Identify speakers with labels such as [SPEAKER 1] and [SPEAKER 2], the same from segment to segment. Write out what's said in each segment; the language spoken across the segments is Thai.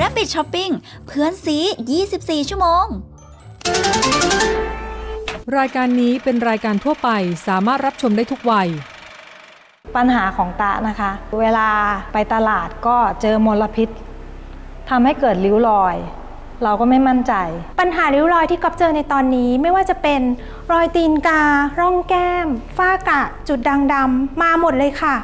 [SPEAKER 1] Rabbit Shopping เพื่อนซี 24 ชั่วโมง
[SPEAKER 2] รายการนี้เป็นรายการทั่วไปสามารถรับชมได้ทุกวัย
[SPEAKER 3] ปัญหาของตานะคะ เวลาไปตลาดก็เจอมลพิษทำให้เกิดริ้วรอย เราก็ไม่มั่นใจ
[SPEAKER 4] ปัญหาริ้วรอยที่ก๊อฟเจอในตอนนี้ไม่ว่าจะเป็นรอยตีนกา ร่องแก้ม ฝ้ากระจุดด่างดำมาหมดเลยค่ะ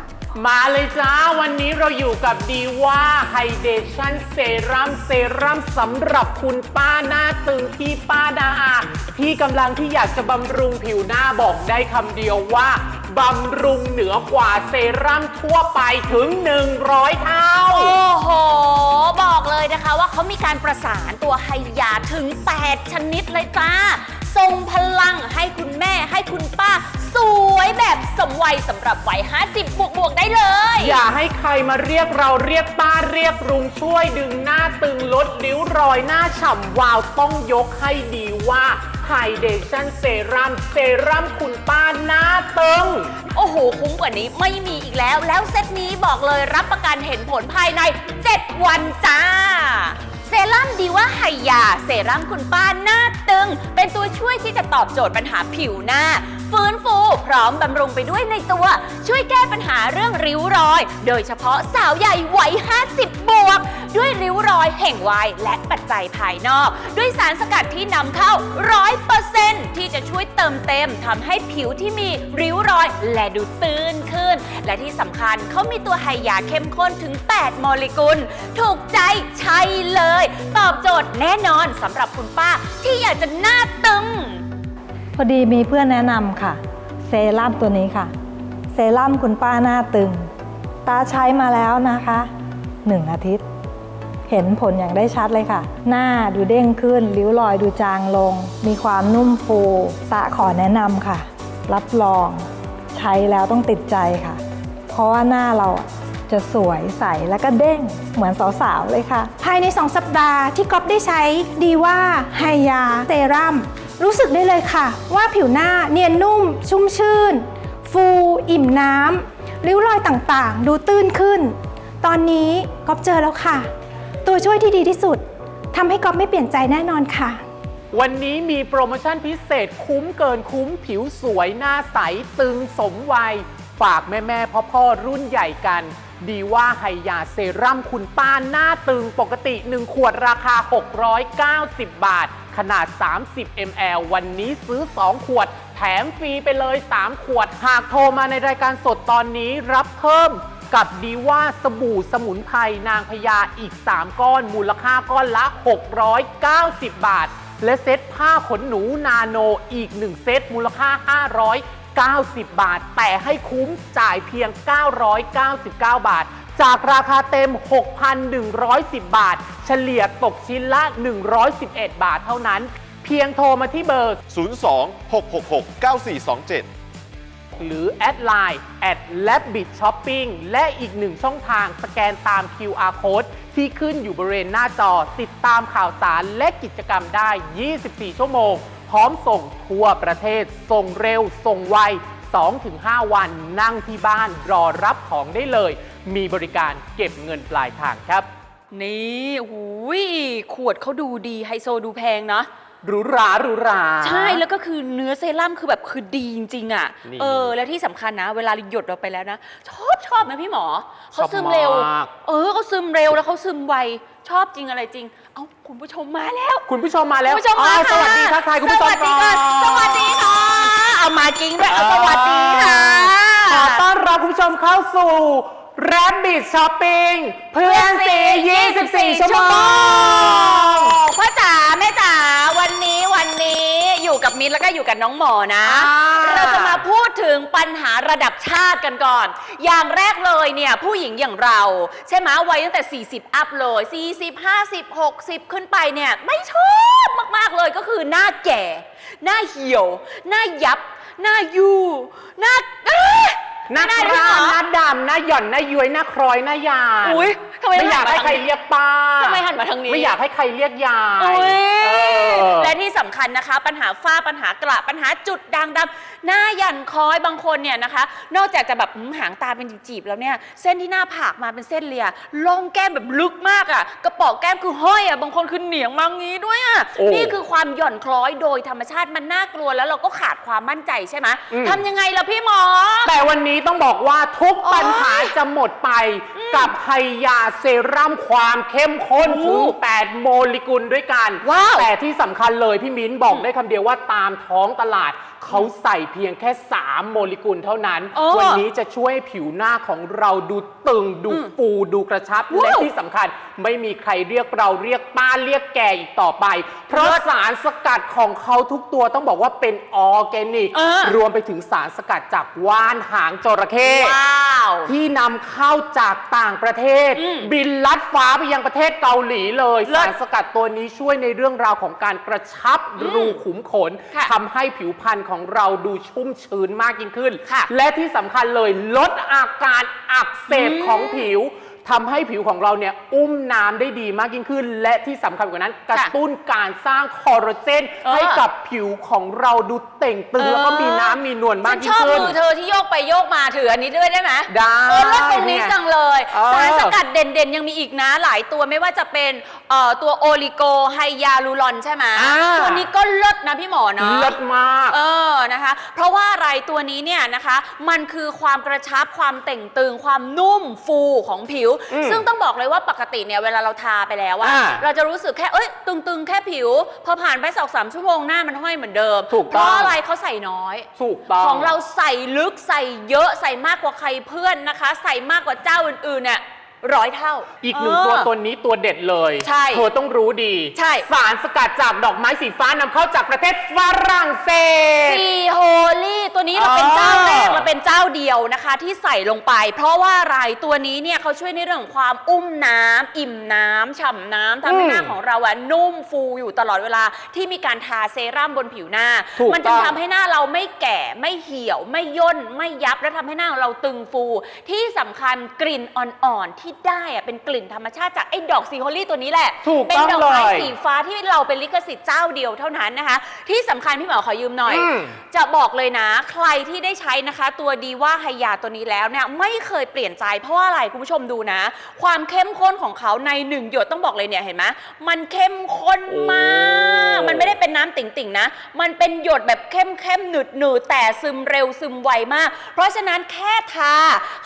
[SPEAKER 5] มาเลยจ้า วันนี้เราอยู่กับดีว่าไฮเดชั่นเซรั่มเซรั่มสำหรับคุณป้าหน้าตึงพี่ป้านาอาที่กำลังที่อยากจะบำรุงผิวหน้าบอกได้คำเดียวว่า บำรุงเหนือกว่าเซรั่มทั่วไปถึง 100 เท่า
[SPEAKER 6] โอ้โห บอกเลยนะคะว่าเขามีการประสานตัวไฮยาถึง 8 ชนิดเลยจ้า ทรงพลังให้คุณแม่ให้คุณป้า สวยแบบสมวัยสำหรับวัย 50 บวกบวกๆได้เลย
[SPEAKER 5] อย่าให้ใครมาเรียกเราเรียกป้าเรียกรุงช่วยดึงหน้าตึงลดริ้วรอยหน้าฉ่ำวาวต้องยกให้ดีว่า ไฮเดชั่นเซรั่มเซรั่มคุณป้าหน้าตึง
[SPEAKER 6] โอ้โห คุ้มกว่านี้ไม่มีอีกแล้ว แล้วเซตนี้บอกเลยรับประกันเห็นผลภายใน 7 วันจ้า เซรั่มดีว่าไฮยา เซรั่มคุณป้าหน้าตึง เป็นตัวช่วยที่จะตอบโจทย์ปัญหาผิวหน้า ฟื้นฟู พร้อมบำรุงไปด้วยในตัว ช่วยแก้ปัญหาเรื่องริ้วรอย โดยเฉพาะสาวใหญ่วัย 50 บวก ด้วยริ้วรอยแห่งวัยและปัจจัยภายนอก ด้วยสารสกัดที่นำเข้า100%ที่จะช่วยเติมเต็มทำให้ผิวที่มีริ้วรอยและดูตื้นขึ้น และที่สำคัญเขามีตัวไฮยาเข้มข้นถึง 8 โมเลกุล ถูกใจใช่เลย ตอบโจทย์แน่นอนสำหรับคุณป้าที่อยากจะหน้าตึง
[SPEAKER 3] พอดีมีเพื่อนแนะนำค่ะ เซรั่มตัวนี้ค่ะ เซรั่มคุณป้าหน้าตึง ตาใช้มาแล้วนะคะหนึ่งอาทิตย์ เห็นผลอย่างได้ชัดเลยค่ะ หน้าดูเด้งขึ้น ริ้วรอยดูจางลง มีความนุ่มฟูตาขอแนะนำค่ะ รับรอง ใช้แล้วต้องติดใจค่ะ เพราะว่าหน้าเราจะสวยใสแล้วก็เด้งเหมือนสาวๆเลยค่ะ
[SPEAKER 4] ภายใน 2 สัปดาห์ที่ก๊อฟได้ใช้ดีว่าไฮยาเซรั่ม รู้สึกได้เลยค่ะ ว่าผิวหน้าเนียนนุ่ม ชุ่มชื่น ฟูอิ่มน้ำริ้วรอยต่างๆ ดูตื้นขึ้น ตอนนี้ก๊อฟเจอแล้วค่ะ ตัวช่วยที่ดีที่สุดทำให้ก๊อฟไม่เปลี่ยนใจแน่นอนค่ะ
[SPEAKER 5] วันนี้มีโปรโมชั่นพิเศษคุ้มเกินคุ้มผิวสวยหน้าใส ตึงสมวัย ฝากแม่แม่พ่อพ่อรุ่นใหญ่กัน ดีว่าไฮยาเซรั่มคุณป้าหน้าตึงปกติ 1 ขวดราคา 690 บาท ขนาด 30 ml วันนี้ซื้อ 2 ขวด แถมฟรีไปเลย 3 ขวด หากโทรมาในรายการสดตอนนี้รับเพิ่มกับดีว่าสบู่สมุนไพรนางพญาอีก 3 ก้อน มูลค่าก้อนละ 690 บาท และเซ็ตผ้าขนหนูนาโนอีก 1 เซ็ตมูลค่า 590 บาท แต่ให้คุ้มจ่ายเพียง 999 บาท จากราคาเต็ม 6,110 บาท เฉลี่ยตกชิ้นละ 111 บาทเท่านั้น เพียงโทรมาที่เบอร์
[SPEAKER 7] 02 666 9427
[SPEAKER 5] หรือแอดไลน์ at rabbit shopping และอีกหนึ่งช่องทางสแกนตาม QR code ที่ขึ้นอยู่บริเวณหน้าจอ ติดตามข่าวสารและกิจกรรมได้ 24 ชั่วโมง พร้อมส่งทั่วประเทศ ส่งเร็ว ส่งไว 2-5 วันนั่งที่บ้านรอรับของได้เลย มีบริการเก็บเงินปลายทางครับ
[SPEAKER 6] นี่หูยขวดเขาดูดีไฮโซดูแพงเนาะ
[SPEAKER 5] หรูหราหรูหรา
[SPEAKER 6] ใช่แล้วก็คือเนื้อเซรั่มคือแบบคือดีจริงๆอะ
[SPEAKER 5] นี่
[SPEAKER 6] เออ และที่สำคัญนะ เวลาหยดเราไปแล้วนะ ชอบชอบไหมพี่หมอ เขา
[SPEAKER 5] ชอบ
[SPEAKER 6] ซึมเร็ว
[SPEAKER 5] มาก
[SPEAKER 6] เออเขาซึมเร็วแล้วเขาซึมไว ชอบจริงอะไรจริง เอ้าคุณผู้ชมมาแล้ว
[SPEAKER 5] คุณผู้ชมมาแล้ว
[SPEAKER 6] คุณผู้ชมมา
[SPEAKER 5] อ้าว
[SPEAKER 6] ค่ะ
[SPEAKER 5] สวัสดีทักทายคุณผู้ชม
[SPEAKER 6] สวัสดีค่ะ
[SPEAKER 5] ก่อน
[SPEAKER 6] สวัสดีค่ะ เอามาจริงด้วยเอาสวัสดีค่ะ
[SPEAKER 5] ขอต้อนรับคุณผู้ชมเข้าสู่ Rabbit Shopping เพื่อนสี24 ชั่วโมง
[SPEAKER 6] พ่อจ๋าแม่จ๋าวันนี้วันนี้อยู่กับมิ้นท์แล้วก็อยู่กับน้องหมอนะ
[SPEAKER 5] อ่า
[SPEAKER 6] เราจะมาพูดถึงปัญหาระดับชาติกันก่อน อย่างแรกเลยเนี่ยผู้หญิงอย่างเรา ใช่ไหมวัยตั้งแต่ 40 อัพเลย 40 50 60 ขึ้นไปเนี่ยไม่ชอบมาก ๆ เลยก็คือหน้าแก่ หน้าเหี่ยว หน้ายับ หน้ายูหน้าเอ๊ะ
[SPEAKER 5] หน้า
[SPEAKER 6] ไม่
[SPEAKER 5] ค
[SPEAKER 6] ได้ด้วย
[SPEAKER 5] ร่า
[SPEAKER 6] เหรอ
[SPEAKER 5] หน้าดำหน้าหย่อนหน้าย้วยหน้าคล้อยหน้ายาน
[SPEAKER 6] อุ๊ยทำไม
[SPEAKER 5] ไม่อยากให้ใครเรียกป้า
[SPEAKER 6] ทำไมหันมาทางนี้
[SPEAKER 5] ไม่อยากให้ใครเรียกยาย
[SPEAKER 6] อุ๊ย
[SPEAKER 5] เออ
[SPEAKER 6] และที่สำคัญนะคะ ปัญหาฝ้าปัญหากระปัญหาจุดด่างดำหน้าหยันคล้อยบางคนเนี่ยนะคะ นอกจากจะแบบหืมหางตาเป็นจีบๆแล้วเนี่ย เส้นที่หน้าผากมาเป็นเส้นเลียล่องแก้มแบบลึกมากอะ่ะกระเป๋อแก้มคือห้อยอะ่ะบางคนคือเหนียงมางี้ด้วยอะ่ะ
[SPEAKER 5] โอ้
[SPEAKER 6] นี่คือความหย่อนคล้อยโดยธรรมชาติมันน่ากลัวแล้วเราก็ขาดความมั่นใจใช่ไหม
[SPEAKER 5] อืม
[SPEAKER 6] ทำยังไงล่ะพี่หมอ
[SPEAKER 5] แต่วันนี้ต้องบอกว่าทุกปัญหาจะหมดไปกับไฮยาเซรั่มความเข้มข้นถึง8โมเลกุลด้วยกัน
[SPEAKER 6] ว้าว
[SPEAKER 5] แต่ที่สำคัญเลยพี่มิ้นบอกได้คำเดียวว่าตามท้องตลาด เขาใส่เพียงแค่ 3 โมเลกุลเท่านั้น
[SPEAKER 6] เออ
[SPEAKER 5] วันนี้จะช่วยให้ผิวหน้าของเราดูตึง ดูฟูดูกระชับ
[SPEAKER 6] ว้าว
[SPEAKER 5] และที่สำคัญไม่มีใครเรียกเราเรียกป้าเรียกแกอีกต่อไป เพราะสารสกัดของเขาทุกตัวต้องบอกว่าเป็นออร์แกนิก
[SPEAKER 6] เออ
[SPEAKER 5] รวมไปถึงสารสกัดจากว่านหางจระเข้
[SPEAKER 6] ว้าว
[SPEAKER 5] ที่นำเข้าจากต่างประเทศ
[SPEAKER 6] อืม
[SPEAKER 5] บินลัดฟ้าไปยังประเทศเกาหลีเลย
[SPEAKER 6] เลิศ
[SPEAKER 5] สารสกัดตัวนี้ช่วยในเรื่องราวของการกระชับรูขุมขน
[SPEAKER 6] ค่ะ
[SPEAKER 5] ทำให้ผิวพรรณของเราดูชุ่มชื้นมากยิ่งขึ้น
[SPEAKER 6] ค่ะ
[SPEAKER 5] และที่สำคัญเลยลดอาการอักเสบ
[SPEAKER 6] อืม
[SPEAKER 5] ของผิว ทำให้ผิวของเราเนี่ยอุ้มน้ำได้ดีมากยิ่งขึ้น และที่สำคัญกว่านั้น กระตุ้นการสร้างคอลลาเจน
[SPEAKER 6] เออ
[SPEAKER 5] ให้กับผิวของเราดูเต่งตึง
[SPEAKER 6] เออ
[SPEAKER 5] แล้วก็มีน้ำมีนวลมาก
[SPEAKER 6] ฉัน
[SPEAKER 5] ยิ่
[SPEAKER 6] ช
[SPEAKER 5] ง
[SPEAKER 6] อบ
[SPEAKER 5] ขึ้น
[SPEAKER 6] มือเธอที่โยกไปโยกมาถืออันนี้ด้วยได้ไหม
[SPEAKER 5] ได้
[SPEAKER 6] เออรถตรงนี้จังเลย
[SPEAKER 5] เออ
[SPEAKER 6] สารสกัดเด่นๆ ยังมีอีกนะหลายตัวไม่ว่าจะเป็นเอ่อตัวโอลิโกไฮยาลูรอนใช่ไหม
[SPEAKER 5] อ่า
[SPEAKER 6] ตัวนี้ก็เลิศนะพี่หมอเนาะ
[SPEAKER 5] เลิศมาก
[SPEAKER 6] เออนะคะ เพราะว่าอะไรตัวนี้เนี่ยนะคะ มันคือความกระชับความเต่งตึงความนุ่มฟูของผิว
[SPEAKER 5] อืม
[SPEAKER 6] ซึ่งต้องบอกเลยว่าปกติเนี่ยเวลาเราทาไปแล้วอะ
[SPEAKER 5] อ่า
[SPEAKER 6] เราจะรู้สึกแค่เอ้ยตึงๆ แค่ผิว พอผ่านไปสองสามชั่วโมงหน้ามันห้อยเหมือนเดิม
[SPEAKER 5] ถูก
[SPEAKER 6] เพ
[SPEAKER 5] ต้อง
[SPEAKER 6] ราะอะไรเขาใส่น้อย
[SPEAKER 5] ถูกต้อง
[SPEAKER 6] ของเราใส่ลึกใส่เยอะใส่มากกว่าใครเพื่อนนะคะ ใส่มากกว่าเจ้าอื่นๆเนี่ยร้อยเท่า
[SPEAKER 5] อีกหนึ่ง
[SPEAKER 6] เตั
[SPEAKER 5] วตัวนี้ตัวเด็ดเลย
[SPEAKER 6] ใช่
[SPEAKER 5] เธอต้องรู้ดี
[SPEAKER 6] ใช่
[SPEAKER 5] สารสกัดจากดอกไม้สีฟ้านำเข้าจากประเทศฝรั่งเศส
[SPEAKER 6] ซีโฮลี่ตัวนี้เราเป็น
[SPEAKER 5] อ๋อ
[SPEAKER 6] เจ้าแรก เราเป็นเจ้าเดียวนะคะที่ใส่ลงไป เพราะว่าอะไรตัวนี้เนี่ยเขาช่วยในเรื่องของความอุ้มน้ำอิ่มน้ำฉ่ำน้ำทำให้หน้าของเราอะนุ่มฟูอยู่ตลอดเวลาที่มีการทาเซรั่มบนผิวหน้า
[SPEAKER 5] ถูก
[SPEAKER 6] มั
[SPEAKER 5] ต้
[SPEAKER 6] จะ
[SPEAKER 5] อง
[SPEAKER 6] ทำให้หน้าเราไม่แก่ไม่เหี่ยว ไม่ย่นไม่ยับและทำให้หน้าของเราตึงฟู ที่สำคัญกลิ่นอ่อนๆที่ได้อะเป็นกลิ่นธรรมชาติจากไอ้ดอกซีโฮลี่ตัวนี้แหละ
[SPEAKER 5] ถูก
[SPEAKER 6] เป็น
[SPEAKER 5] ต้อง
[SPEAKER 6] ดอกไม้
[SPEAKER 5] เลย
[SPEAKER 6] สีฟ้าที่เราเป็นลิขสิทธิ์เจ้าเดียวเท่านั้นนะคะ ที่สำคัญพี่หมอขอยืมหน่อย
[SPEAKER 5] อืม
[SPEAKER 6] จะบอกเลยนะ ใครที่ได้ใช้นะคะ ตัวดีว่าไฮยาตัวนี้แล้วเนี่ยไม่เคยเปลี่ยนใจเพราะว่าอะไรคุณผู้ชมดูนะ ความเข้มข้นของเขาในหนึ่งหยดต้องบอกเลยเนี่ยเห็นไหมมันเข้มข้นมาก มันไม่ได้เป็นน้ำติ่งๆนะ มันเป็นหยดแบบเข้มเข้มๆหนืดหนืดๆแต่ซึมเร็วซึมไวมาก เพราะฉะนั้นแค่ทา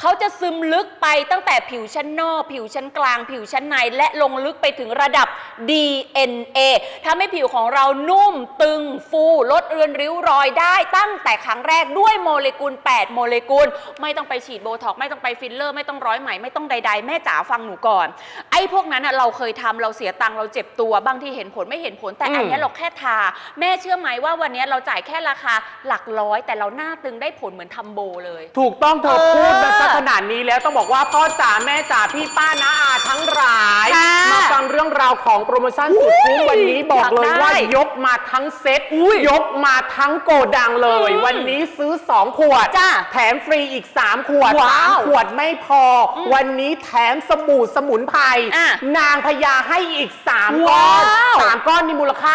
[SPEAKER 6] เขาจะซึมลึกไปตั้งแต่ผิวชั้นนอก ผิวชั้นกลาง ผิวชั้นใน และลงลึกไปถึงระดับ DNA ทำให้ผิวของเรานุ่มตึงฟูลดเรือนริ้วรอยได้ตั้งแต่ครั้งแรกด้วยโมเลกุล 8โมเลกุล ไม่ต้องไปฉีดโบท็อกซ์ไม่ต้องไปฟิลเลอร์ ไม่ต้องร้อยไหมไม่ต้องใด ๆ แม่จ๋าฟังหนูก่อน ไอ้พวกนั้นน่ะเราเคยทำเราเสียตังค์เราเจ็บตัวบางทีเห็นผลไม่เห็นผลแต่อันเนี้ยเราแค่ทา แม่เชื่อไหมว่าวันเนี้ยเราจ่ายแค่ราคาหลักร้อย แต่เราหน้าตึงได้ผลเหมือนทำโบเลย
[SPEAKER 5] ถูกต้องเธอ
[SPEAKER 6] เออ
[SPEAKER 5] พูดมาสักขนาดนี้แล้วต้องบอกว่าพ่อจ๋าแม่จ๋าพี่ป้าน้าอาทั้งหลาย
[SPEAKER 6] ค่ะ
[SPEAKER 5] มาฟังเรื่องราวของโปรโมชั่นสุดคุ้มวันนี้บอกเลย
[SPEAKER 6] อยากได้
[SPEAKER 5] ว่ายกมาทั้งเซ็ตยกมาทั้งโกดังเลย
[SPEAKER 6] อืม
[SPEAKER 5] วันนี้ซื้อ 2 ขวด
[SPEAKER 6] จ้ะ
[SPEAKER 5] แถมฟรีอีก 3 ขวด
[SPEAKER 6] ว้าว
[SPEAKER 5] 3ขวดไม่พออวันนี้แถมสบู่สมุนไพร
[SPEAKER 6] อะ
[SPEAKER 5] นางพญาให้อีก 3 ก้อน
[SPEAKER 6] ว้าว
[SPEAKER 5] 3ก้อนนี่มูลค่า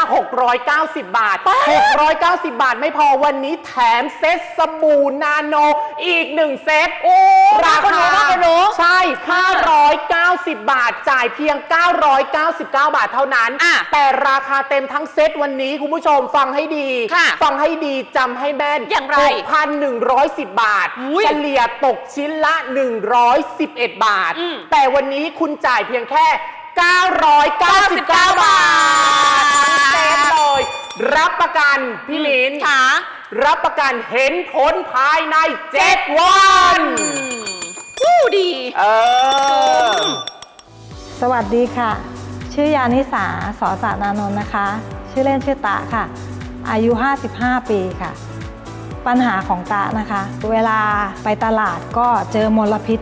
[SPEAKER 5] 690 บาท 690 บาทไม่พอวันนี้แถมเซ็ตสบู่นาโนอีก 1 เซ็ต
[SPEAKER 6] โอ้
[SPEAKER 5] รา
[SPEAKER 6] มาคน
[SPEAKER 5] คา
[SPEAKER 6] รู้มาคนรู้
[SPEAKER 5] ใช่ 590 บาท จ่ายเพียง 999 บาทเท่านั้น
[SPEAKER 6] อะ
[SPEAKER 5] แต่ราคาเต็มทั้งเซ็ตวันนี้ คุณผู้ชมฟังให้ดี
[SPEAKER 6] ค่ะ
[SPEAKER 5] ฟังให้ดีจำให้แม่น
[SPEAKER 6] อย่างไร
[SPEAKER 5] 6,110 บาท
[SPEAKER 6] อุ๊ย
[SPEAKER 5] เฉลี่ยตกชิ้นละ 111 บาท
[SPEAKER 6] อืม
[SPEAKER 5] แต่วันนี้คุณจ่ายเพียงแค่ 999 บาททั้งเซ็ตเลย รับประกัน พี่มิ้น
[SPEAKER 6] ค่ะ
[SPEAKER 5] รับประกันเห็นผลภายใน 7 วัน
[SPEAKER 6] ผู้ดี
[SPEAKER 5] เออ
[SPEAKER 3] สวัสดีค่ะ ชื่อยานิสาสอสานานนท์นะคะ ชื่อเล่นชื่อตะค่ะ อายุ 55 ปีค่ะ ปัญหาของตะนะคะ เวลาไปตลาดก็เจอมลพิษ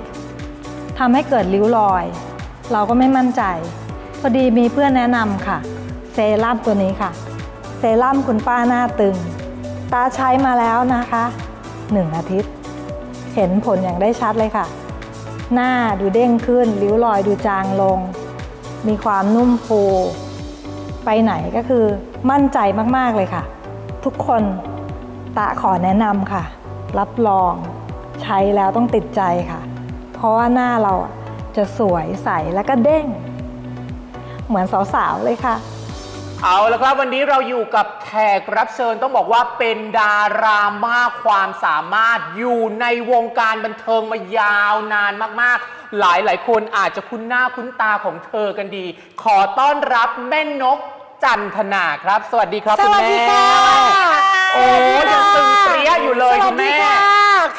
[SPEAKER 3] ทำให้เกิดริ้วรอย เราก็ไม่มั่นใจ พอดีมีเพื่อนแนะนำค่ะ เซรั่มตัวนี้ค่ะ เซรั่มคุณป้าหน้าตึง ตาใช้มาแล้วนะคะ 1 อาทิตย์ เห็นผลอย่างได้ชัดเลยค่ะ หน้าดูเด้งขึ้น ริ้วรอยดูจางลง มีความนุ่มฟูไปไหนก็คือมั่นใจมาก ๆ เลยค่ะ ทุกคน ตะขอแนะนำค่ะ รับรองใช้แล้วต้องติดใจค่ะ เพราะว่าหน้าเราอะจะสวยใสแล้วก็เด้ง เหมือนสาวๆเลยค่ะ
[SPEAKER 5] เอาละครับวันนี้เราอยู่กับแขกรับเชิญต้องบอกว่าเป็นดารามากความสามารถอยู่ในวงการบันเทิงมายาวนานมากๆ หลายหลายๆคนอาจจะคุ้นหน้าคุ้นตาของเธอกันดี ขอต้อนรับแม่นกจันทนาครับ สวัสดีครับคุณแม่
[SPEAKER 8] สวัสดีค่ะ
[SPEAKER 5] โอ้ยังตึงเปรี้ยอยู่เลยคุณแม่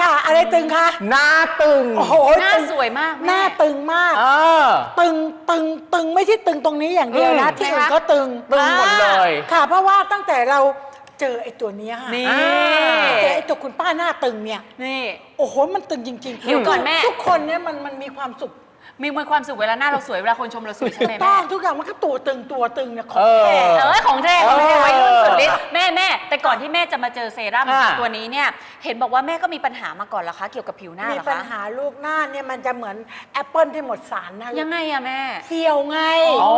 [SPEAKER 8] ค่ะ อะไรตึงคะ
[SPEAKER 5] หน้าตึง
[SPEAKER 8] โอ้โห
[SPEAKER 6] หน้า
[SPEAKER 8] ตึง
[SPEAKER 6] สวยมาก
[SPEAKER 8] ห
[SPEAKER 6] แม่
[SPEAKER 8] น้าตึงมาก
[SPEAKER 5] เออ
[SPEAKER 8] ตึงตึงตึงไม่ใช่ตึงตรงนี้อย่างเดียวนะ
[SPEAKER 5] อืม
[SPEAKER 8] ที่อื่นก็ตึง
[SPEAKER 5] ตึงหมดเลย
[SPEAKER 8] ค่ะ เพราะว่าตั้งแต่เราเจอไอ้ตัวเนี้ยค่ะ
[SPEAKER 6] นี่
[SPEAKER 5] อ่า
[SPEAKER 8] เจอไอ้ตัวคุณป้าหน้าตึงเนี่ย
[SPEAKER 6] นี่
[SPEAKER 8] โอ้โห มันตึงจริงๆ
[SPEAKER 6] เดี๋ยวก่อนแม่
[SPEAKER 8] ทุกคนเนี่ยมันมันมีความสุข
[SPEAKER 6] มีมวยความสุขเวลาหน้าเราสวยเวลาคนชมเราสวยใช่ไหม
[SPEAKER 8] ต้
[SPEAKER 6] แม่
[SPEAKER 8] องทุกอย่างมันก็ตัวตึงตัวตึงเนี่ยของ
[SPEAKER 5] เออ
[SPEAKER 8] แท้
[SPEAKER 6] เออของแท้ของแท้
[SPEAKER 5] เออ
[SPEAKER 6] ไว้รุ่น สุดฤทธิ์แม่แม่แต่ก่อนที่แม่จะมาเจอเซรั่ม
[SPEAKER 5] อ่า
[SPEAKER 6] ตัวนี้เนี่ย เห็นบอกว่าแม่ก็มีปัญหามาก่อนเหรอคะ เกี่ยวกับผิวหน้า
[SPEAKER 8] มี
[SPEAKER 6] เหรอ
[SPEAKER 8] ปัญ
[SPEAKER 6] คะ
[SPEAKER 8] หาลูกหน้าเนี่ยมันจะเหมือนแอปเปิลที่หมดสารนะ
[SPEAKER 6] ยังไงอะแม่
[SPEAKER 8] เหี่ยวไง
[SPEAKER 5] อ๋อ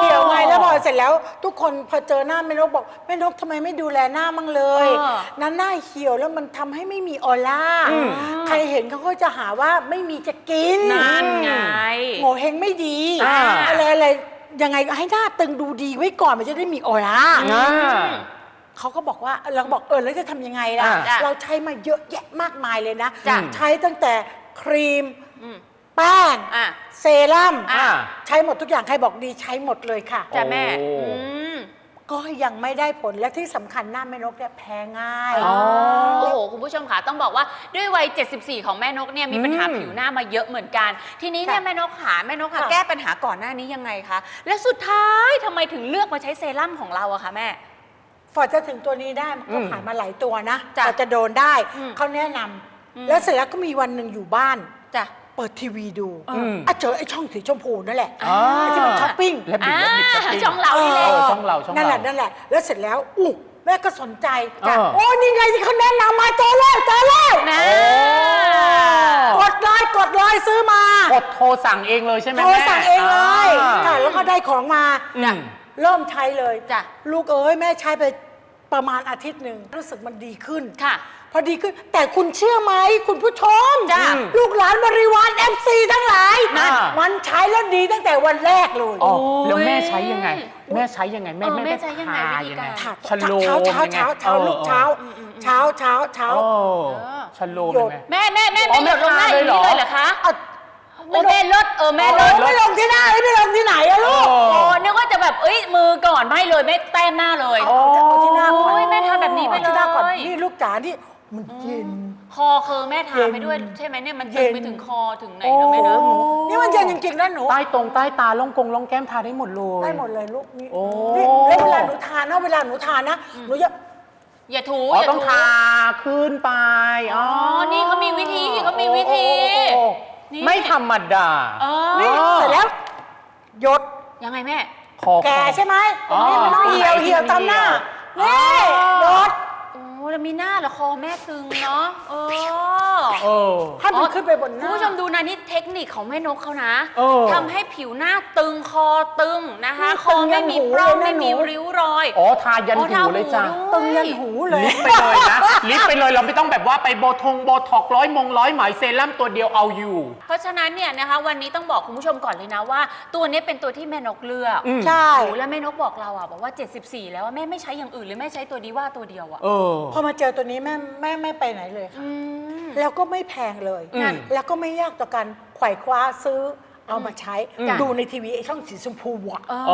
[SPEAKER 8] เหี่ยวไงแล้วพอเสร็จแล้วทุกคนพอเจอหน้าแม่นกบอกแม่นกทำไมไม่ดูแลหน้ามั่งเลย
[SPEAKER 6] เออ
[SPEAKER 8] นั้นหน้าเหี่ยวแล้วมันทำให้ไม่มีออร่า
[SPEAKER 5] อืม
[SPEAKER 8] ใครเห็นเขาก็จะหาว่าไม่มีจะกิน
[SPEAKER 6] นั่นไง
[SPEAKER 8] โง่เฮงไม่ดี
[SPEAKER 5] อ่า
[SPEAKER 8] อะไรอะไร ยังไงก็ให้หน้าตึงดูดีไว้ก่อนมันจะได้มีออร่า
[SPEAKER 5] อ่า
[SPEAKER 8] เขาก็บอกว่าเราก็บอกเออแล้วจะทำยังไงล่ะ
[SPEAKER 5] อ่า
[SPEAKER 6] จ้ะ
[SPEAKER 8] เราใช้มาเยอะแยะมากมายเลยนะ
[SPEAKER 6] จ้ะ
[SPEAKER 8] ใช้ตั้งแต่ครีม
[SPEAKER 6] อืม
[SPEAKER 8] แป้ง
[SPEAKER 6] อะ
[SPEAKER 8] เซรั่ม
[SPEAKER 5] อ่า
[SPEAKER 8] ใช้หมดทุกอย่างใครบอกดีใช้หมดเลยค่ะ
[SPEAKER 6] จ้ะแม่
[SPEAKER 5] โอ้
[SPEAKER 6] อืม
[SPEAKER 8] ก็ยังไม่ได้ผลและที่สำคัญหน้าแม่นกเนี่ยแพ้ง่าย
[SPEAKER 5] อ๋อ
[SPEAKER 6] โอ้โห คุณผู้ชมค่ะต้องบอกว่าด้วยวัย 74 ของแม่นกเนี่ยมีปัญหา
[SPEAKER 5] อืม
[SPEAKER 6] ผิวหน้ามาเยอะเหมือนกัน ทีนี้เนี่ย
[SPEAKER 8] ค่ะ
[SPEAKER 6] แม่นกหาแม่นกค่ะ
[SPEAKER 8] ค่ะ
[SPEAKER 6] แก้ปัญหาก่อนหน้านี้ยังไงคะ และสุดท้ายทำไมถึงเลือกมาใช้เซรั่มของเราอะคะแม่
[SPEAKER 8] ฟอร์ดจะถึงตัวนี้ได้มันก็
[SPEAKER 5] อืม
[SPEAKER 8] ผ่านมาหลายตัวนะ
[SPEAKER 6] จ้ะ
[SPEAKER 8] กว่าจะโดนได้
[SPEAKER 6] อืม
[SPEAKER 8] เขาแนะนำ
[SPEAKER 6] อืม
[SPEAKER 8] แล้วเสร็จแล้วก็มีวันหนึ่งอยู่บ้าน
[SPEAKER 6] จ้ะ
[SPEAKER 8] เปิดทีวีดู
[SPEAKER 5] อืม
[SPEAKER 8] อะเจอไอ้ช่องสีชมพูนั่นแหละ
[SPEAKER 5] อ่า
[SPEAKER 8] ไอ้ที่มันช้อปปิ้ง
[SPEAKER 5] และบิดและบิดและบิด
[SPEAKER 6] ช่องเรานี่แหละ
[SPEAKER 5] เออช่องเราช่องเรา
[SPEAKER 8] นั่นแหละนั่นแหละ แล้วเสร็จแล้วอู้แม่ก็สนใจ
[SPEAKER 5] จ้ะ
[SPEAKER 8] โอ้นี่ไงที่เขาแนะนำมาเจอเลยเจอเลย
[SPEAKER 6] นะ
[SPEAKER 8] กดเลยกดเลยซื้อมาก
[SPEAKER 5] ดโทรสั่งเองเลยใช่ไหม
[SPEAKER 8] โทร
[SPEAKER 5] แม่
[SPEAKER 8] สั่งเองเลย
[SPEAKER 5] อ่า
[SPEAKER 8] ค่ะแล้วก็ได้ของมา
[SPEAKER 5] อืม
[SPEAKER 8] เริ่มใช้เลย
[SPEAKER 6] จ้ะ
[SPEAKER 8] ลูกเอ้ยแม่ใช้ไป ประมาณอาทิตย์หนึ่งรู้สึกมันดีขึ้น
[SPEAKER 6] ค่ะ
[SPEAKER 8] พอดีขึ้น แต่คุณเชื่อไหมคุณผู้ชม
[SPEAKER 6] จ้ะ
[SPEAKER 8] ลูกหลานบริวาร FC ทั้งหลาย
[SPEAKER 5] นั่น
[SPEAKER 8] มันใช้แล้วดีตั้งแต่วันแรกเลย
[SPEAKER 5] อ๋อแล้วแม่ใช้ยังไง แม่ใช้ยังไง แม่
[SPEAKER 6] เออ
[SPEAKER 5] แม่
[SPEAKER 6] แม่ใช้ยังไง
[SPEAKER 5] ทา
[SPEAKER 6] วิธี
[SPEAKER 5] ยัง
[SPEAKER 6] กา
[SPEAKER 5] ไง
[SPEAKER 6] ร
[SPEAKER 8] ค่ะ
[SPEAKER 5] ชะโลม
[SPEAKER 8] เช้าเช้า
[SPEAKER 5] ยังไง
[SPEAKER 8] เช้าเช้าลูกเช้า เช้าเช้าเช้า
[SPEAKER 5] โอ้
[SPEAKER 6] เออ
[SPEAKER 5] ชะโลม
[SPEAKER 8] หย
[SPEAKER 5] ยั
[SPEAKER 8] ด
[SPEAKER 5] งไง
[SPEAKER 6] แม่แม่แม่
[SPEAKER 5] อ๋อ
[SPEAKER 6] แม่หยดลงหน้า
[SPEAKER 5] แม่
[SPEAKER 6] อย่าง
[SPEAKER 5] ทา
[SPEAKER 6] นี้
[SPEAKER 5] เลยเหรอ
[SPEAKER 6] เลยเหรอคะ
[SPEAKER 8] เอา
[SPEAKER 6] โอ้แม่ลดเออแม่ล
[SPEAKER 8] โอ้
[SPEAKER 6] ด
[SPEAKER 8] ยไม่ลงที่หน้าเลยไม่ลงที่ไหนอะลูก
[SPEAKER 5] โอ้
[SPEAKER 6] โอ้นึกว่าจะแบบเอ้ยมือก่อนไม่เลยไม่แต้มหน้าเลย
[SPEAKER 5] อ๋อ
[SPEAKER 8] เอาที่หน้าก่อน
[SPEAKER 6] โอ้ยแม่ทำแบบนี้ไป
[SPEAKER 8] เอาที่หน้าก่อน
[SPEAKER 6] เลย
[SPEAKER 8] นี่ลูกจ๋านี่มันเย็น
[SPEAKER 6] คอคือแม่ทาไปด้วยใช่ไหมเนี่ยมันตึงไป
[SPEAKER 8] เย็น
[SPEAKER 6] ถึงคอถึงไหนแล้วแม่เนอะ
[SPEAKER 8] นี่มันเย็นจริงๆนะหนู
[SPEAKER 5] ใต้ตรงใต้ตาล่องกงล่องแก้มทาได้หมดเลย
[SPEAKER 8] ได้หมดเลยลูกนี่
[SPEAKER 5] โอ้
[SPEAKER 8] นี่แล้วเวลาหนูทานนะเวลาหนูทานนะหนูจะ
[SPEAKER 6] อย่าถู
[SPEAKER 5] อ๋อ
[SPEAKER 6] อย่า
[SPEAKER 5] ต้อง
[SPEAKER 6] ถู
[SPEAKER 5] ทาขึ้นไปอ๋อ
[SPEAKER 6] อ๋อนี่เขามีวิธีเขามีวิธี
[SPEAKER 5] โอ้โอ้โอ้
[SPEAKER 6] นี่
[SPEAKER 5] ไม่ธรรมดา
[SPEAKER 6] เออ
[SPEAKER 8] นี่เสร็จแล้วหยด
[SPEAKER 6] ยังไงแม่
[SPEAKER 5] คอ
[SPEAKER 8] แก่ใช่ไหม
[SPEAKER 5] อ๋อ
[SPEAKER 8] นี่มันต้องเหี่ยวเหี่ยวตามหน้า
[SPEAKER 5] อ๋อ
[SPEAKER 8] นี่หยด
[SPEAKER 6] โอ้แล้วมีหน้าเหรอคอแม่ตึงเนาะเออ
[SPEAKER 5] เออ
[SPEAKER 8] ให้มันขึ้นไปบนห
[SPEAKER 6] คุณ
[SPEAKER 8] น้า
[SPEAKER 6] ผู้ชมดูนะนี่เทคนิคของแม่นกเขานะ
[SPEAKER 5] เออ
[SPEAKER 6] ทำให้ผิวหน้าตึงคอตึงนะคะ
[SPEAKER 8] นี่
[SPEAKER 6] คอไม่มี
[SPEAKER 8] ตึงยันหู
[SPEAKER 6] ปร่อง
[SPEAKER 8] เลยนะ
[SPEAKER 6] ไม่มี
[SPEAKER 8] หนู
[SPEAKER 6] ริ้วรอย
[SPEAKER 5] อ๋อทายัน
[SPEAKER 6] อ๋อ
[SPEAKER 5] หูเลยจ้ะ
[SPEAKER 6] ทาหูด้วย
[SPEAKER 8] ตึงยันหูเลย
[SPEAKER 5] ลิฟต์ไปเลยนะ ลิฟต์ไปเลยเราไม่ต้องแบบว่าไปโบทงโบท็อกร้อยมงร้อยไหมเซรั่มตัวเดียวเอาอยู่
[SPEAKER 6] เพราะฉะนั้นเนี่ยนะคะ วันนี้ต้องบอกคุณผู้ชมก่อนเลยนะว่า ตัวนี้เป็นตัวที่แม่นกเลือก
[SPEAKER 5] อืม
[SPEAKER 8] ใช่
[SPEAKER 6] โอ้แล้วแม่นกบอกเราอะบอกว่า 74 แล้วว่าแม่ไม่ใช้อย่างอื่นเลยแม่ใช้ตัวดีว่าตัวเดียวอะ
[SPEAKER 5] เออ
[SPEAKER 8] พอมาเจอตัวนี้แม่แม่ไม่ไปไหนเลยค่ะ
[SPEAKER 6] อืม
[SPEAKER 8] แล้วก็ไม่แพงเลย
[SPEAKER 5] อืม
[SPEAKER 8] แล้วก็ไม่ยากต่อการไขว่คว้าซื้อ เอามาใช้
[SPEAKER 5] อืม
[SPEAKER 8] ดูในทีวีไอ้ช่องสีชมพูอะ
[SPEAKER 6] อ๋อ
[SPEAKER 5] เอ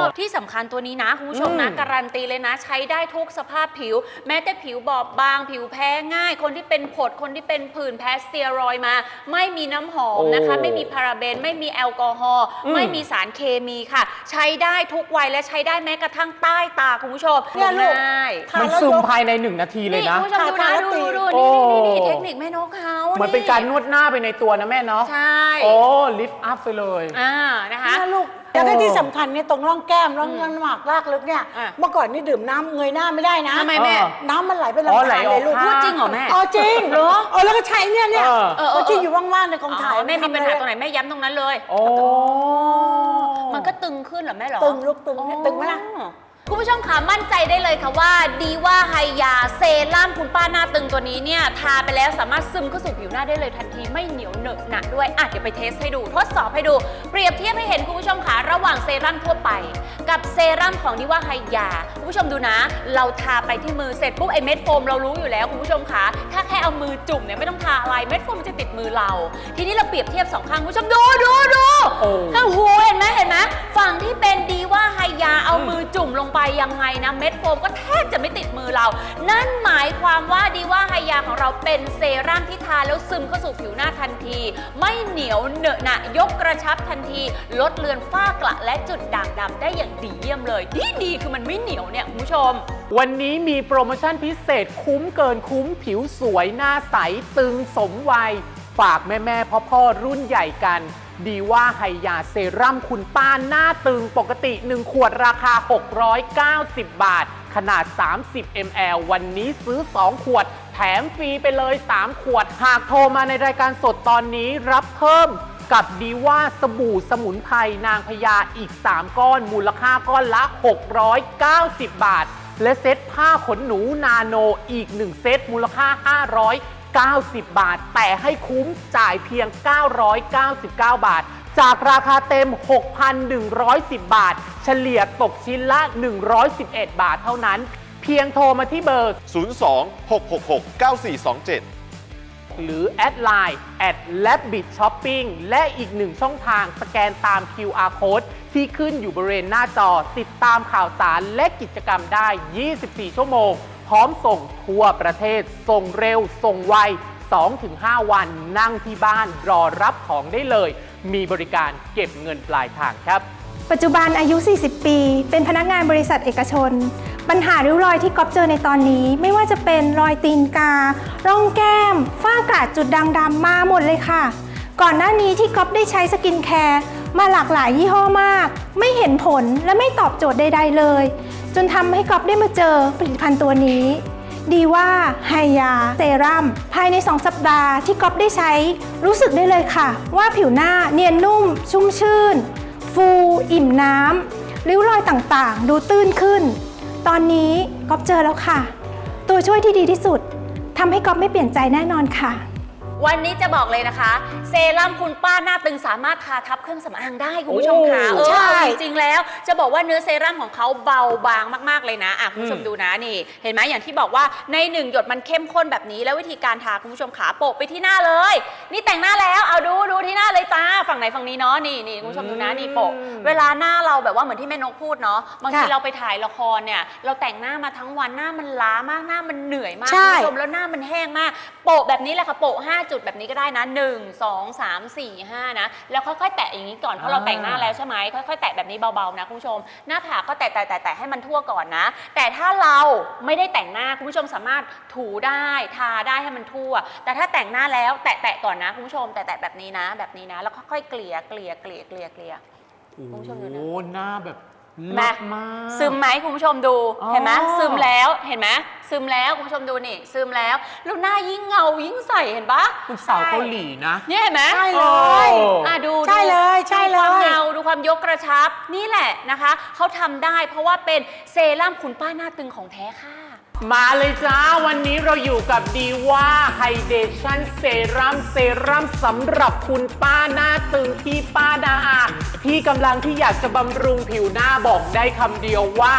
[SPEAKER 5] อ
[SPEAKER 6] ที่สำคัญตัวนี้นะ คุณผู้ชมนะ
[SPEAKER 5] อืม
[SPEAKER 6] การันตีเลยนะ ใช้ได้ทุกสภาพผิว แม้แต่ผิวบอบบาง ผิวแพ้ง่าย คนที่เป็นผด คนที่เป็นผื่นแพ้สเตียรอยด์มา ไม่มีน้ำหอมนะคะ
[SPEAKER 5] โอ้
[SPEAKER 6] ไม่มีพาราเบน ไม่มีแอลกอฮอล์
[SPEAKER 5] อืม
[SPEAKER 6] ไม่มีสารเคมีค่ะ ใช้ได้ทุกวัยและใช้ได้แม้กระทั่งใต้ตาคุณผู้ชม
[SPEAKER 8] เนี่ยลูก
[SPEAKER 6] ง่าย
[SPEAKER 8] ทา
[SPEAKER 5] มัน
[SPEAKER 8] แล้ว
[SPEAKER 5] ซึม
[SPEAKER 8] ยก
[SPEAKER 5] ภายในหนึ่งนาทีเลย
[SPEAKER 6] นี่
[SPEAKER 5] นะ
[SPEAKER 6] คุณผู้ชมดู
[SPEAKER 8] ทา
[SPEAKER 6] นะ
[SPEAKER 8] แล้ว
[SPEAKER 6] ดู
[SPEAKER 8] ตี
[SPEAKER 6] ดู
[SPEAKER 5] โอ้
[SPEAKER 6] นี่นี่นี่เทคนิคแม่นกเขา
[SPEAKER 5] เหมือนเป็นการนวดหน้าไปในตัวนะแม่เนาะ
[SPEAKER 6] ใช่
[SPEAKER 5] โอ้ลิฟต์อัพไปเลย
[SPEAKER 6] อ่านะคะ
[SPEAKER 8] เนี่ยลูกแล้วก็ที่สำคัญเนี่ยตรงร่องแก้มร่องน้ำหมากลากลึกเนี่ย
[SPEAKER 6] อะ
[SPEAKER 8] เมื่อก่อนนี่ดื่มน้ำเงยหน้าไม่ได้นะ
[SPEAKER 6] ทำไมแม่
[SPEAKER 5] เออ
[SPEAKER 8] น้ำมันไหลไป
[SPEAKER 5] อ๋อ
[SPEAKER 8] ลำ
[SPEAKER 5] ไหล
[SPEAKER 8] ธาร
[SPEAKER 5] อ
[SPEAKER 8] เล
[SPEAKER 5] อก
[SPEAKER 8] ยลูก
[SPEAKER 5] ข้าง
[SPEAKER 6] พูดจริงเหรอแม่
[SPEAKER 8] อ๋อจริงเหรอเออแล้วก็ใช้เนี่ยเนี่ย
[SPEAKER 5] เออ
[SPEAKER 6] เออเออ
[SPEAKER 8] ที่อยู่ว่างๆในกองถ่าย
[SPEAKER 6] อ๋อแม่มีปัญหา
[SPEAKER 8] ทำอะ
[SPEAKER 6] ตรงไหนแม่ย้ำตรงนั้นเลย
[SPEAKER 5] โอ้
[SPEAKER 6] มันก็ตึงขึ้นเหรอแม่เหรอ
[SPEAKER 8] ตึงลูกตึงเนี่ยตึงไหมล่ะ
[SPEAKER 6] อ๋อ คุณผู้ชมคะมั่นใจได้เลยค่ะว่าดีว่าไฮยาเซรั่มคุณป้าหน้าตึงตัวนี้เนี่ยทาไปแล้วสามารถซึมเข้าสู่ผิวหน้าได้เลยทันทีไม่เหนียวเหนอะหนะด้วยอะเดี๋ยวไปเทสให้ดู ทดสอบให้ดู เปรียบเทียบให้เห็นคุณผู้ชมคะระหว่างเซรั่มทั่วไป กับเซรั่มของดีว่าไฮยาคุณผู้ชมดูนะ เราทาไปที่มือเสร็จปุ๊บไอเม็ดโฟมเรารู้อยู่แล้วคุณผู้ชมคะถ้าแค่เอามือจุ่มเนี่ยไม่ต้องทาอะไรเม็ดโฟมจะติดมือเรา ทีนี้เราเปรียบเทียบสองข้างคุณผู้ชมดูดูดู
[SPEAKER 5] โอ้
[SPEAKER 6] ข้างหูเห็นไหมเห็นไหมฝั่งที่เป็นดีว่าไฮยาเอามือจุ่มลงไปยังไงนะเม็ดโฟมก็แทบจะไม่ติดมือเรา นั่นหมายความว่าดีว่าไฮยาของเราเป็นเซรั่มที่ทาแล้วซึมเข้าสู่ผิวหน้าทันที ไม่เหนียวเหนอะหนะยกกระชับทันที ลดเลือนฝ้ากระและจุดด่างดำได้อย่างดีเยี่ยมเลย ดีดีคือมันไม่เหนียวเนี่ยคุณผู้ชม
[SPEAKER 5] วันนี้มีโปรโมชั่นพิเศษคุ้มเกินคุ้มผิวสวยหน้าใสตึงสมวัย ฝากแม่แม่พ่อพ่อๆรุ่นใหญ่กัน ดีว่าไฮยาเซรั่มคุณป้าหน้าตึงปกติ 1 ขวดราคา 690 บาท ขนาด 30 ml วันนี้ซื้อ 2 ขวด แถมฟรีไปเลย 3 ขวด หากโทรมาในรายการสดตอนนี้รับเพิ่มกับดีว่าสบู่สมุนไพรนางพญาอีก 3 ก้อน มูลค่าก้อนละ 690 บาท และเซ็ตผ้าขนหนูนาโนอีก 1 เซ็ตมูลค่า 590 บาท แต่ให้คุ้มจ่ายเพียง 999 บาท จากราคาเต็ม 6,110 บาท เฉลี่ยตกชิ้นละ 111 บาทเท่านั้น เพียงโทรมาที่เบอร์
[SPEAKER 7] 02 666 9427
[SPEAKER 5] หรือแอดไลน์ at l a b b i t shopping และอีกหนึ่งช่องทางสแกนตาม QR code ที่ขึ้นอยู่บริเวณหน้าจอติดตามข่าวสารและกิจกรรมได้ 24 ชั่วโมง พร้อมส่งทั่วประเทศ ส่งเร็ว ส่งไว 2-5 วันนั่งที่บ้านรอรับของได้เลย มีบริการเก็บเงินปลายทางครับ
[SPEAKER 4] ปัจจุบันอายุ 40 ปี เป็นพนักงานบริษัทเอกชน ปัญหาริ้วรอยที่ก๊อฟเจอในตอนนี้ ไม่ว่าจะเป็นรอยตีนกา ร่องแก้ม ฝ้ากระจุดด่างดำมาหมดเลยค่ะ ก่อนหน้านี้ที่ก๊อฟได้ใช้สกินแคร์มาหลากหลายยี่ห้อมาก ไม่เห็นผลและไม่ตอบโจทย์ใด ๆ เลย จนทำให้กอฟได้มาเจอผลิตภัณฑ์ตัวนี้ ดีว่าไฮยาเซรั่มภายใน 2 สัปดาห์ที่กอฟได้ใช้ รู้สึกได้เลยค่ะ ว่าผิวหน้าเนียนนุ่ม ชุ่มชื่น ฟูอิ่มน้ำริ้วรอยต่างๆ ดูตื้นขึ้น ตอนนี้กอฟเจอแล้วค่ะ ตัวช่วยที่ดีที่สุดทำให้กอฟไม่เปลี่ยนใจแน่นอนค่ะ
[SPEAKER 6] วันนี้จะบอกเลยนะคะ เซรั่มคุณป้าหน้าตึงสามารถทาทับเครื่องสำอางได้คุณผู้ชมค่ะ
[SPEAKER 5] โอ้
[SPEAKER 6] เออ
[SPEAKER 8] ใช่
[SPEAKER 6] จริงๆแล้ว จะบอกว่าเนื้อเซรั่มของเขาเบาบางมากๆเลยนะอะคุณผู้ชม
[SPEAKER 5] อืม
[SPEAKER 6] ดูนะนี่ เห็นไหมอย่างที่บอกว่าในหนึ่งหยดมันเข้มข้นแบบนี้แล้ววิธีการทาคุณผู้ชมขาโปะไปที่หน้าเลย นี่แต่งหน้าแล้วเอาดูดูที่หน้าเลยจ้าฝั่งไหนฝั่งนี้เนาะนี่นี่คุณผู้ชมดูนะนี่โปะเวลาหน้าเราแบบว่าเหมือนที่แม่นกพูดเนาะบางที
[SPEAKER 8] ค่ะ
[SPEAKER 6] เราไปถ่ายละครเนี่ยเราแต่งหน้ามาทั้งวันหน้ามันล้ามากหน้ามันเหนื่อยมาก
[SPEAKER 8] ใช่
[SPEAKER 6] คุณผู้ชมแล้วหน้ามันแห้งมาก โปะแบบนี้แหละค่ะโปะ5จุดแบบนี้ก็ได้นะ 1 2 3 4 5 นะ แล้วค่อยๆ แตะอย่างนี้ก่อน เพราะเราแต่งหน้าแล้วใช่ไหมค่อยๆ แตะแบบนี้เบาๆ นะคุณผู้ชม หน้าผากก็แตะแตะแตะแตะให้มันทั่วก่อนนะ แต่ถ้าเราไม่ได้แต่งหน้าคุณผู้ชมสามารถถูได้ทาได้ให้มันทั่ว แต่ถ้าแต่งหน้าแล้วแตะแตะก่อนนะคุณผู้ชม แตะแตะแบบนี้นะ แบบนี้นะ แล้วค่อยๆ เกลี่ยเกลี่ยเกลี่ยเกลี่ยเกลี่ย คุณผู้ชมดูนะ
[SPEAKER 5] โอ้หน้าแบบ
[SPEAKER 6] มา
[SPEAKER 5] เลิศมาก
[SPEAKER 6] ซึมไหมคุณผู้ชมดู
[SPEAKER 5] อ๋อ
[SPEAKER 6] เห็นไหมซึมแล้วเห็นไหมซึมแล้วคุณผู้ชมดูนี่ซึมแล้วแล้วหน้ายิ่งเงายิ่งใสเห็นปะ
[SPEAKER 5] คุณสาวเกาหลีนะ
[SPEAKER 6] เนี่ยเห็นไหม
[SPEAKER 8] ใช่เลย
[SPEAKER 5] โอ้
[SPEAKER 6] อะดู
[SPEAKER 8] ใช่เลยใช่เลย
[SPEAKER 6] ดูความเงาดูความยกกระชับนี่แหละนะคะเขาทำได้เพราะว่าเป็นเซรั่มคุณป้าหน้าตึงของแท้ค่ะ
[SPEAKER 5] มาเลยจ้า วันนี้เราอยู่กับดีว่าไฮเดชั่นเซรั่มเซรั่มสำหรับคุณป้าหน้าตึงพี่ป้านาอาที่กำลังที่อยากจะบำรุงผิวหน้าบอกได้คำเดียวว่า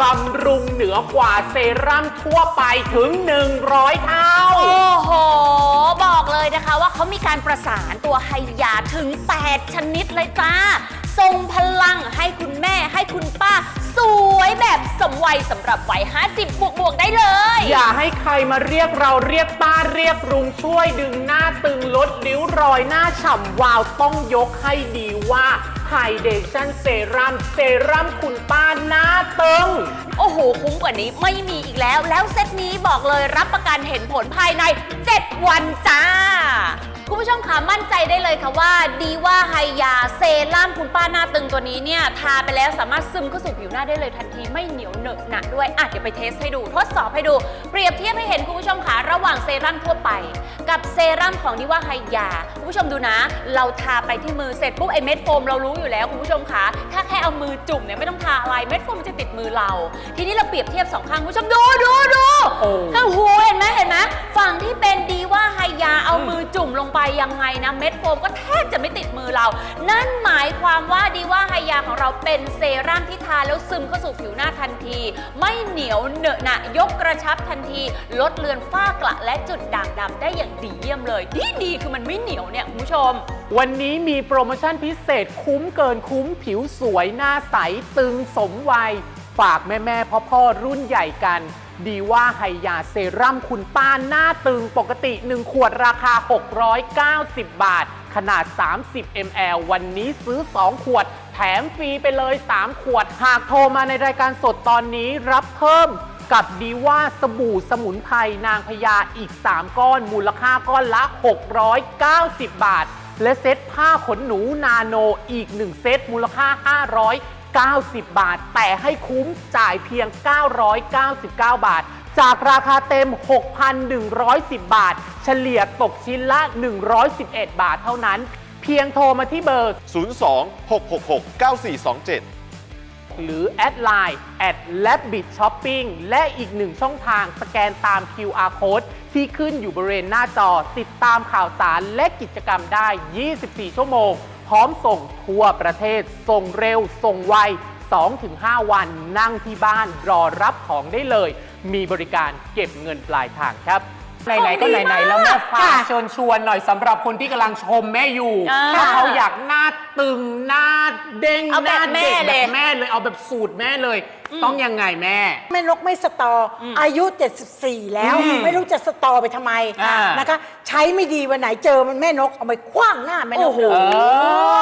[SPEAKER 5] บำรุงเหนือกว่าเซรั่มทั่วไปถึง 100 เท่า
[SPEAKER 6] โอ้โห บอกเลยนะคะว่าเขามีการประสานตัวไฮยาถึง 8 ชนิดเลยจ้า ทรงพลังให้คุณแม่ให้คุณป้า สวยแบบสมวัยสำหรับวัย50 บวกบวกๆได้เลย
[SPEAKER 5] อย่าให้ใครมาเรียกเราเรียกป้าเรียกรุงช่วยดึงหน้าตึงลดริ้วรอยหน้าฉ่ำวาวต้องยกให้ดีว่าไฮเดชั่นเซรั่มเซรั่มคุณป้าหน้าตึง
[SPEAKER 6] โอ้โห คุ้มกว่านี้ไม่มีอีกแล้ว แล้วเซตนี้บอกเลยรับประกันเห็นผลภายใน 7 วันจ้า คุณผู้ชมคะมั่นใจได้เลยค่ะว่าดีว่าไฮยาเซรั่มคุณป้าหน้าตึงตัวนี้เนี่ยทาไปแล้วสามารถซึมเข้าสู่ผิวหน้าได้เลยทันทีไม่เหนียวเหนอะหนะด้วยอะเดี๋ยวไปเทสให้ดู ทดสอบให้ดู เปรียบเทียบให้เห็นคุณผู้ชมคะระหว่างเซรั่มทั่วไป กับเซรั่มของดีว่าไฮยาคุณผู้ชมดูนะ เราทาไปที่มือเสร็จปุ๊บไอเม็ดโฟมเรารู้อยู่แล้วคุณผู้ชมคะถ้าแค่เอามือจุ่มเนี่ยไม่ต้องทาอะไรเม็ดโฟมมันจะติดมือเรา ทีนี้เราเปรียบเทียบสองข้างคุณผู้ชมดูดูดู
[SPEAKER 5] โอ้
[SPEAKER 6] ข้างหูเห็นไหมเห็นไหมฝั่งที่เป็นดีว่าไฮยาเอามือจุ่มลงไปยังไงนะเม็ดโฟมก็แทบจะไม่ติดมือเรา นั่นหมายความว่าดีว่าไฮยาของเราเป็นเซรั่มที่ทาแล้วซึมเข้าสู่ผิวหน้าทันที ไม่เหนียวเหนอะหนะยกกระชับทันที ลดเลือนฝ้ากระและจุดด่างดำได้อย่างดีเยี่ยมเลย ดีดีคือมันไม่เหนียวเนี่ยคุณผู้ชม
[SPEAKER 5] วันนี้มีโปรโมชั่นพิเศษคุ้มเกินคุ้มผิวสวยหน้าใสตึงสมวัย ฝากแม่แม่พ่อพ่อรุ่นใหญ่กัน ดีว่าไฮยาเซรั่มคุณป้าหน้าตึงปกติ 1 ขวดราคา 690 บาท ขนาด 30 ml วันนี้ซื้อ 2 ขวด แถมฟรีไปเลย 3 ขวด หากโทรมาในรายการสดตอนนี้รับเพิ่มกับดีว่าสบู่สมุนไพรนางพญาอีก 3 ก้อน มูลค่าก้อนละ 690 บาท และเซ็ตผ้าขนหนูนาโนอีก 1 เซ็ตมูลค่า 590 บาท แต่ให้คุ้มจ่ายเพียง 999 บาท จากราคาเต็ม 6,110 บาท เฉลี่ยตกชิ้นละ 111 บาทเท่านั้น เพียงโทรมาที่เบอร์
[SPEAKER 7] 02 666 9427
[SPEAKER 5] หรือแอดไลน์ at l a b b i t Shopping และอีกหนึ่งช่องทางสแกนตาม QR Code ที่ขึ้นอยู่บริเวณหน้าจอ ติดตามข่าวสารและกิจกรรมได้ 24 ชั่วโมง พร้อมส่งทั่วประเทศ ส่งเร็ว ส่งไว 2-5 วันนั่งที่บ้านรอรับของได้เลย มีบริการเก็บเงินปลายทางครับ ไหนๆก็ไหนๆแล้วแม่ฟ้าเชิญชวนหน่อยสำหรับคนที่กำลังชมแม่อยู่
[SPEAKER 6] อ่า
[SPEAKER 5] ถ้าเขาอยากหน้าตึงหน้าเด้ง
[SPEAKER 6] เอา
[SPEAKER 5] ห
[SPEAKER 6] แบบ
[SPEAKER 5] น้า
[SPEAKER 6] แม่
[SPEAKER 5] เด็ก
[SPEAKER 6] เลย
[SPEAKER 5] แบบแม่เลยเอาแบบสูตรแม่เลย ต้องยังไงแม่
[SPEAKER 8] แม่นกไม่สตอออายุ 74 แล้ว
[SPEAKER 5] อืม
[SPEAKER 8] ไม่รู้จะสตอไปทำไม
[SPEAKER 5] อ่าน
[SPEAKER 8] นะคะ ใช้ไม่ดีวันไหนเจอมันแม่นกเอาไปคว้างหน้าแม่นกเลย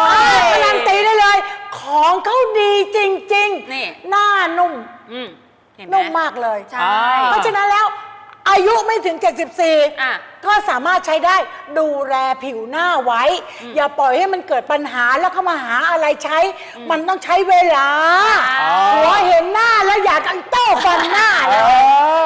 [SPEAKER 5] เออ
[SPEAKER 8] การันตีได้เลย ของเขาดีจริง
[SPEAKER 6] นี่
[SPEAKER 8] ๆ หน้านุ่ม
[SPEAKER 6] อืมเห็นไหม
[SPEAKER 8] นุ่มมากเลย
[SPEAKER 6] ใช่
[SPEAKER 8] เพราะฉะนั้นแล้ว อายุไม่ถึง
[SPEAKER 6] อะ
[SPEAKER 8] 74 ก็สามารถใช้ได้ดูแลผิวหน้าไว้ อย่าปล่อยให้มันเกิดปัญหาแล้วเข้ามาหาอะไรใช้ มันต้องใช้เวลา
[SPEAKER 6] อ๋อ
[SPEAKER 8] หัวเห็นหน้าแล้วอยากจะโต้ฟันหน้าเลย
[SPEAKER 5] เอ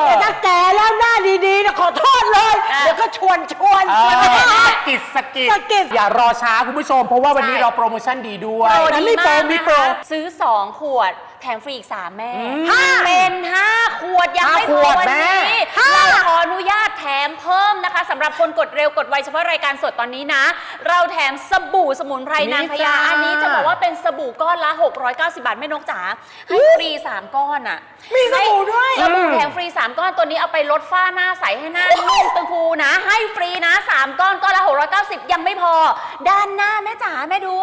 [SPEAKER 5] อ
[SPEAKER 8] แต่ถ้าแก่แล้วหน้าดีๆนะขอโทษเลย
[SPEAKER 6] อะ
[SPEAKER 8] เดี๋ยวก็ชวนชวน
[SPEAKER 5] เออสะกิดสะกิด
[SPEAKER 8] สะกิด
[SPEAKER 5] อย่ารอช้าคุณผู้ชม เพราะว่าวันนี้
[SPEAKER 6] ใช่
[SPEAKER 5] เราโปรโมชั่นดีด้วย
[SPEAKER 8] โปรนั้นไม่โปรา
[SPEAKER 6] ก
[SPEAKER 8] ไม่โปร
[SPEAKER 6] นะคะซื้อ 2 ขวด แถมฟรีอีก 3 แม่
[SPEAKER 5] อืม
[SPEAKER 6] ห้าเป็น 5 ขวดยัง
[SPEAKER 5] ห้า
[SPEAKER 6] ไม่พ
[SPEAKER 5] ข
[SPEAKER 6] อ
[SPEAKER 5] วด
[SPEAKER 6] วัน
[SPEAKER 5] แม่
[SPEAKER 6] นี้เราขออนุญาตแถมเพิ่มนะคะสำหรับคนกดเร็วกดไวเฉพาะรายการสดตอนนี้นะ เราแถมสบู่สมุนไพรนางพญา
[SPEAKER 5] นี่จ้า
[SPEAKER 6] อันนี้จะบอกว่าเป็นสบู่ก้อนละ 690 บาทแม่นกจ๋าให้ฟรี 3 ก้อนอะ
[SPEAKER 8] มีสบู่ด้วย
[SPEAKER 6] สบู่แถมฟรี 3 ก้อนตัวนี้เอาไปลดฝ้าหน้าใสให้หน้านุ่มตึงฟูนะ ให้ฟรีนะ 3 ก้อนก้อนละ 690 ยังไม่พอ ด้านหน้าแม่จ๋าแม่ดู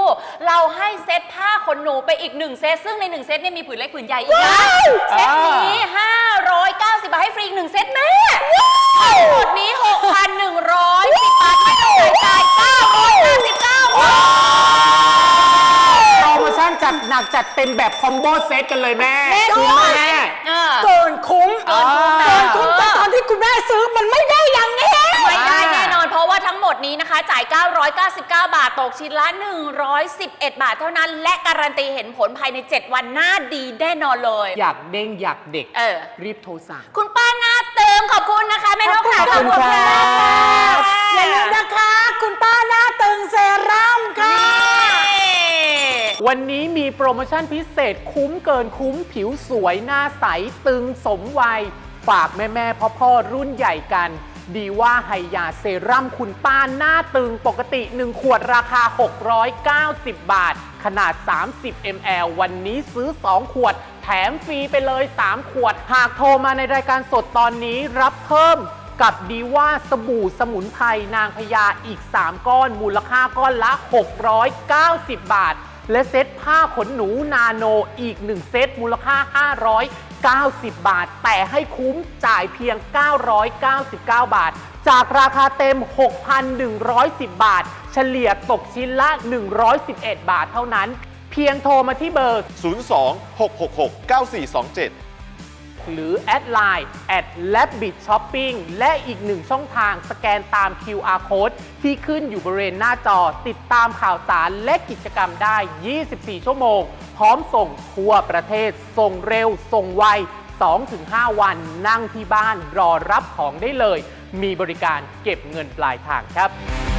[SPEAKER 6] เราให้เซตผ้าขนหนูไปอีก 1 เซตซึ่งใน 1 เซตเนี่ยมีผืนเล็กผืนใหญ่อีกนะเซตนี้ 590 บาทให้ฟรีอีก1เซตแม่ทั้งหมดนี้ 6,110 บาทไม่ต้องจ่ายจ่าย999บาท
[SPEAKER 5] โปรโมชั่นจัดหนักจัดเต็มแบบคอมโบเซตกันเลยแม่
[SPEAKER 6] แม่
[SPEAKER 5] คุ้มไหมแม่
[SPEAKER 6] เออ
[SPEAKER 8] เกินคุ้ม
[SPEAKER 5] เกินคุ้มนะ
[SPEAKER 8] เกินคุ้มแต่ตอนที่คุณแม่ซื้อมันไม่ได้ นี้
[SPEAKER 6] นะคะ จ่าย 999 บาท ตกชิ้นละ 111 บาทเท่านั้น และการันตีเห็นผลภายใน 7 วันหน้าดีแน่นอนเลย
[SPEAKER 5] อยากเด้งอยากเด็ก
[SPEAKER 6] เออ
[SPEAKER 5] รีบโทรสั่ง
[SPEAKER 6] คุณป้าหน้าเติมขอบคุณนะคะแม่นกขา
[SPEAKER 5] ขอบคุณค่ะ
[SPEAKER 8] อย่าลืมนะคะ คุณป้าหน้าตึงเซรั่มค่ะ
[SPEAKER 5] วันนี้มีโปรโมชั่นพิเศษคุ้มเกินคุ้มผิวสวยหน้าใสตึงสมวัย ฝากแม่แม่พ่อพ่อๆรุ่นใหญ่กัน ดีว่าไฮยาเซรั่มคุณป้าหน้าตึงปกติ 1 ขวดราคา 690 บาท ขนาด 30 ml วันนี้ซื้อ 2 ขวด แถมฟรีไปเลย 3 ขวด หากโทรมาในรายการสดตอนนี้รับเพิ่มกับดีว่าสบู่สมุนไพรนางพญาอีก 3 ก้อน มูลค่าก้อนละ 690 บาท และเซ็ตผ้าขนหนูนาโนอีก 1 เซ็ตมูลค่า 90 บาท แต่ให้คุ้มจ่ายเพียง 999 บาท จากราคาเต็ม 6,110 บาท เฉลี่ยตกชิ้นละ 111 บาทเท่านั้น เพียงโทรมาที่เบอร์
[SPEAKER 7] 02 666 9427
[SPEAKER 5] หรือแอดไลน์แอด l a b b i t Shopping และอีกหนึ่งช่องทางสแกนตาม QR Code ที่ขึ้นอยู่บริเวณหน้าจอ ติดตามข่าวสารและกิจกรรมได้ 24 ชั่วโมง พร้อมส่งทั่วประเทศ ส่งเร็ว ส่งไว 2-5 วันนั่งที่บ้านรอรับของได้เลย มีบริการเก็บเงินปลายทางครับ